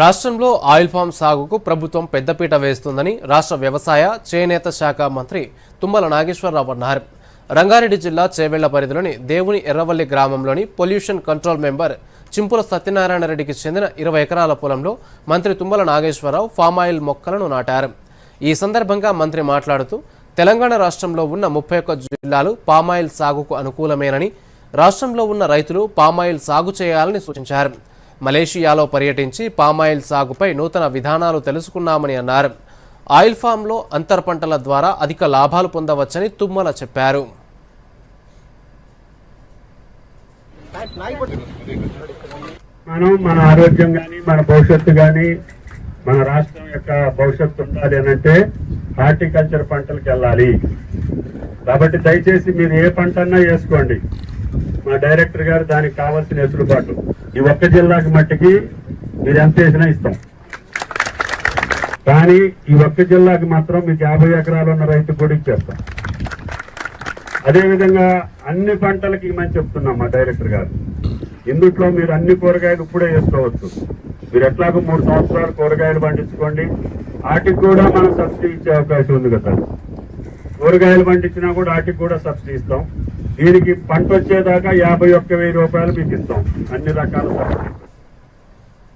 రాష్ట్రంలో oil form సాగుకు ప్రభుత్వం పెద్దపీట వేస్తుందని రాష్ట్ర వ్యవసాయ చేనేత శాఖ మంత్రి తుమ్మల నాగేశ్వరరావు అన్నారు. రంగారెడ్డి జిల్లా చేవెళ్ళ పరిధిలోని దేవుని ఎర్రవల్లి గ్రామంలోని pollution control member Chimpula Satyanarayana రెడ్డికి చెందిన ఇరవై ఎకరాల పొలంలో మంత్రి తుమ్మల నాగేశ్వరరావు ఫామ్ ఆయిల్ మొక్కలను నాటారు. ఈ సందర్భంగా మంత్రి మాట్లాడుతూ తెలంగాణ రాష్ట్రంలో ఉన్న ముప్పై ఒక్క జిల్లాలు పామాయిల్ సాగుకు అనుకూలమేనని రాష్ట్రంలో ఉన్న రైతులు పామాయిల్ సాగు చేయాలని సూచించారు. మలేషియాలో పర్యటించి పామాయిల్ సాగుపై నూతన విధానాలు తెలుసుకున్నామని అన్నారు. ఆయిల్ ఫామ్లో అంతర పంటల ద్వారా అధిక లాభాలు పొందవచ్చని తుమ్మల చెప్పారు. మనం మన ఆరోగ్యం కానీ మన భవిష్యత్తు కానీ మన రాష్ట్రం యొక్క భవిష్యత్తు ఉండాలి అని అంటే హార్టికల్చర్ పంటలకు వెళ్ళాలి. కాబట్టి దయచేసి మీరు ఏ పంట అన్నా వేసుకోండి. మా డైరెక్టర్ గారు దానికి కావాల్సిన వెసులుబాటు ఈ ఒక్క జిల్లాకి మట్టికి మీరు ఎంత వేసినా ఇస్తాం. కానీ ఈ ఒక్క జిల్లాకి మాత్రం మీకు యాభై ఎకరాలు ఉన్న రైతు కూడా ఇచ్చేస్తాం. అదేవిధంగా అన్ని పంటలకి ఇమని చెప్తున్నాం మా డైరెక్టర్ గారు. ఇందుట్లో మీరు అన్ని కూరగాయలు ఇప్పుడే వేసుకోవచ్చు. మీరు ఎట్లాగో మూడు సంవత్సరాలు కూరగాయలు పండించుకోండి. వాటికి కూడా మనం సబ్సిడీ ఇచ్చే అవకాశం ఉంది కదా. కూరగాయలు పండించినా కూడా వాటికి కూడా సబ్సిడీ ఇస్తాం. దీనికి పంట వచ్చేదాకా యాభై ఒక్క వెయ్యి రూపాయలు మీకు ఇస్తాం. అన్ని రకాల